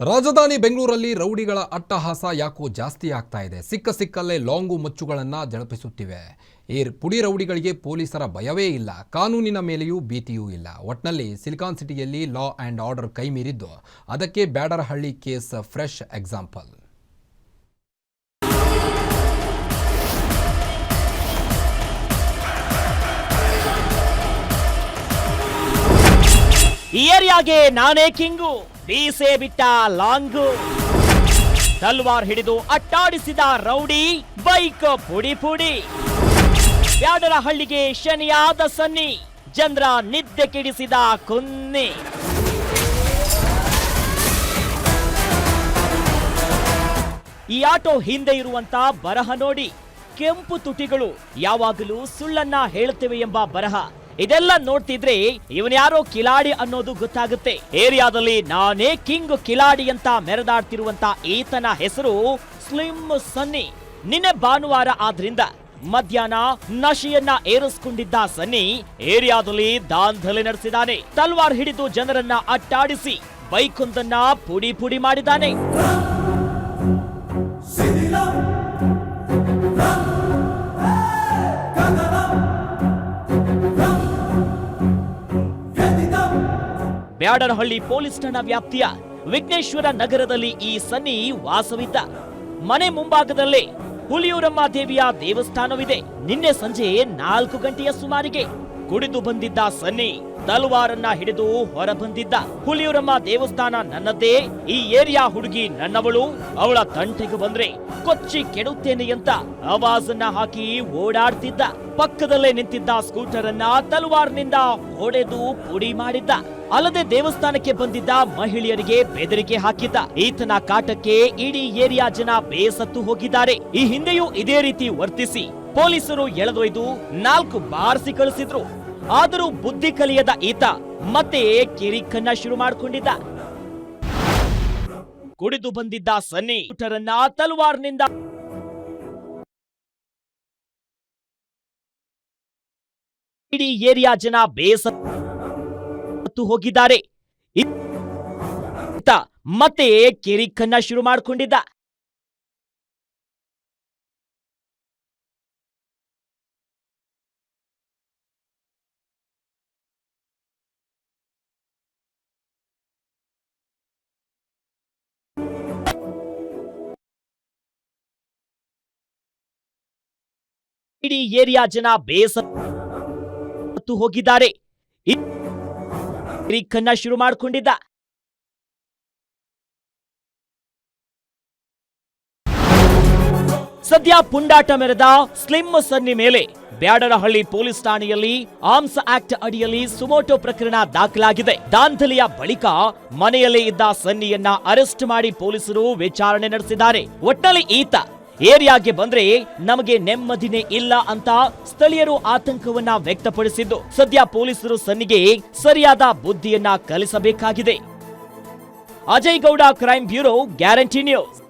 ರಾಜಧಾನಿ ಬೆಂಗಳೂರಲ್ಲಿ ರೌಡಿಗಳ ಅಟ್ಟಹಾಸ ಯಾಕೋ ಜಾಸ್ತಿ ಆಗ್ತಾ ಇದೆ. ಸಿಕ್ಕ ಸಿಕ್ಕಲ್ಲೇ ಲಾಂಗು ಮುಚ್ಚುಗಳನ್ನು ಜಳಪಿಸುತ್ತಿವೆ. ಈ ಪುಡಿ ರೌಡಿಗಳಿಗೆ ಪೊಲೀಸರ ಭಯವೇ ಇಲ್ಲ. ಕಾನೂನಿನ ಮೇಲೆಯೂ ಭೀತಿಯೂ ಇಲ್ಲ. ಒಟ್ನಲ್ಲಿ ಸಿಲಿಕಾನ್ ಸಿಟಿಯಲ್ಲಿ ಲಾ ಆ್ಯಂಡ್ ಆರ್ಡರ್ ಕೈ ಮೀರಿದ್ದು, ಅದಕ್ಕೆ ಬ್ಯಾಡರಹಳ್ಳಿ ಕೇಸ್ ಫ್ರೆಶ್ ಎಕ್ಸಾಂಪಲ್. ಈ ಏರಿಯಾಗೆ ನಾನೇ ಕಿಂಗು. ಬೀಸೆ ಬಿಟ್ಟ ಲಾಂಗ್. ತಲ್ವಾರ್ ಹಿಡಿದು ಅಟ್ಟಾಡಿಸಿದ ರೌಡಿ, ಬೈಕ್ ಪುಡಿ ಪುಡಿ. ಬ್ಯಾಡರ ಹಳ್ಳಿಗೆ ಶನಿಯಾದ ಸನ್ನಿ ಚಂದ್ರ ನಿದ್ದೆ ಕೆಡಿಸಿದ ಕುನ್ನಿ. ಈ ಆಟೋ ಹಿಂದೆ ಇರುವಂತ ಬರಹ ನೋಡಿ, ಕೆಂಪು ತುಟಿಗಳು ಯಾವಾಗಲೂ ಸುಳ್ಳನ್ನ ಹೇಳುತ್ತಿವೆ ಎಂಬ ಬರಹ. ಇದೆಲ್ಲ ನೋಡ್ತಿದ್ರೆ ಇವನ್ ಯಾರೋ ಕಿಲಾಡಿ ಅನ್ನೋದು ಗೊತ್ತಾಗುತ್ತೆ. ಏರಿಯಾದಲ್ಲಿ ನಾನೇ ಕಿಂಗ್ ಕಿಲಾಡಿ ಅಂತ ಮೆರೆದಾಡ್ತಿರುವಂತ ಈತನ ಹೆಸರು ಸ್ಲಿಮ್ ಸನ್ನಿ. ನಿನ್ನೆ ಭಾನುವಾರ ಆದ್ರಿಂದ ಮಧ್ಯಾಹ್ನ ನಶೆಯನ್ನ ಏರಿಸಿಕೊಂಡಿದ್ದ ಸನ್ನಿ ಏರಿಯಾದಲ್ಲಿ ದಾಂಧಲೆ ನಡೆಸಿದಾನೆ. ತಲ್ವಾರ್ ಹಿಡಿದು ಜನರನ್ನ ಅಟ್ಟಾಡಿಸಿ ಬೈಕೊಂದನ್ನ ಪುಡಿ ಪುಡಿ ಮಾಡಿದಾನೆ. ಬ್ಯಾಡರಹಳ್ಳಿ ಪೊಲೀಸ್ ಠಾಣಾ ವ್ಯಾಪ್ತಿಯ ವಿಘ್ನೇಶ್ವರ ನಗರದಲ್ಲಿ ಈ ಸನ್ನಿ ವಾಸವಿದ್ದ. ಮನೆ ಮುಂಭಾಗದಲ್ಲೇ ಹುಲಿಯೂರಮ್ಮ ದೇವಿಯ ದೇವಸ್ಥಾನವಿದೆ. ನಿನ್ನೆ ಸಂಜೆ ನಾಲ್ಕು ಗಂಟೆಯ ಸುಮಾರಿಗೆ ಕುಡಿದು ಬಂದಿದ್ದ ಸನ್ನಿ ತಲವಾರನ್ನ ಹಿಡಿದು ಹೊರ ಬಂದಿದ್ದ ಹುಲಿಯೂರಮ್ಮ ದೇವಸ್ಥಾನ ನನ್ನದೇ ಈ ಏರಿಯಾ ಹುಡುಗಿ ನನ್ನವಳು, ಅವಳ ತಂಟೆಗೆ ಬಂದ್ರೆ ಕೊಚ್ಚಿ ಕೆಡುತ್ತೇನೆ ಅಂತ ಆವಾಜನ್ನ ಹಾಕಿ ಓಡಾಡ್ತಿದ್ದ. ಪಕ್ಕದಲ್ಲೇ ನಿಂತಿದ್ದ ಸ್ಕೂಟರ್ ಅನ್ನ ತಲವಾರ್ನಿಂದ ಹೊಡೆದು ಪುಡಿ ಮಾಡಿದ್ದ. ಅಲ್ಲದೆ ದೇವಸ್ಥಾನಕ್ಕೆ ಬಂದಿದ್ದ ಮಹಿಳೆಯರಿಗೆ ಬೆದರಿಕೆ ಹಾಕಿದ್ದ. ಈತನ ಕಾಟಕ್ಕೆ ಇಡೀ ಏರಿಯಾ ಜನ ಬೇಸತ್ತು ಹೋಗಿದ್ದಾರೆ. ಈ ಹಿಂದೆಯೂ ಇದೇ ರೀತಿ ವರ್ತಿಸಿ ಪೊಲೀಸರು ಎಳೆದೊಯ್ದು ನಾಲ್ಕು ಬಾರಿಸಿ ಕಳಿಸಿದ್ರು. ಆದರೂ ಬುದ್ಧಿ ಕಲಿಯದ ಈತ ಮತ್ತೆ ಕಿರಿಕನ್ನ ಶುರು ಮಾಡಿಕೊಂಡಿದ್ದ. ಕುಡಿದು ಬಂದಿದ್ದ ಸನ್ನಿ ತಲವಾರ್ನಿಂದ ಇಡೀ ಏರಿಯಾ ಜನ ಬೇಸತ್ತು ಹೋಗಿದ್ದಾರೆ. ಈತ ಮತ್ತೆ ಕಿರಿಕನ್ನ ಶುರು ಮಾಡಿಕೊಂಡಿದ್ದ. ಇಡೀ ಏರಿಯಾ ಜನ ಬೇಸತ್ತು ಹೋಗಿದ್ದಾರೆ. ಕಿರಿಕನ್ನ ಶುರು ಮಾಡಿಕೊಂಡಿದ್ದ. ಸದ್ಯ ಪುಂಡಾಟ ಮೆರೆದ ಸ್ಲಿಮ್ ಸನ್ನಿ ಮೇಲೆ ಬ್ಯಾಡರಹಳ್ಳಿ ಪೊಲೀಸ್ ಠಾಣೆಯಲ್ಲಿ ಆರ್ಮ್ಸ್ ಆಕ್ಟ್ ಅಡಿಯಲ್ಲಿ ಸುಮೋಟೋ ಪ್ರಕರಣ ದಾಖಲಾಗಿದೆ. ದಾಂಧಲಿಯ ಬಳಿಕ ಮನೆಯಲ್ಲೇ ಇದ್ದ ಸನ್ನಿಯನ್ನ ಅರೆಸ್ಟ್ ಮಾಡಿ ಪೊಲೀಸರು ವಿಚಾರಣೆ ನಡೆಸಿದ್ದಾರೆ. ಒಟ್ಟಲ್ಲಿ ಈತ ಏರಿಯಾಗೆ ಬಂದ್ರೆ ನಮಗೆ ನೆಮ್ಮದಿನೇ ಇಲ್ಲ ಅಂತ ಸ್ಥಳೀಯರು ಆತಂಕವನ್ನ ವ್ಯಕ್ತಪಡಿಸಿದ್ದು. ಸದ್ಯ ಪೊಲೀಸರು ಸನ್ನಿಗೆ ಸರಿಯಾದ ಬುದ್ಧಿಯನ್ನ ಕಲಿಸಬೇಕಾಗಿದೆ. Ajay Gowda crime bureau guarantee news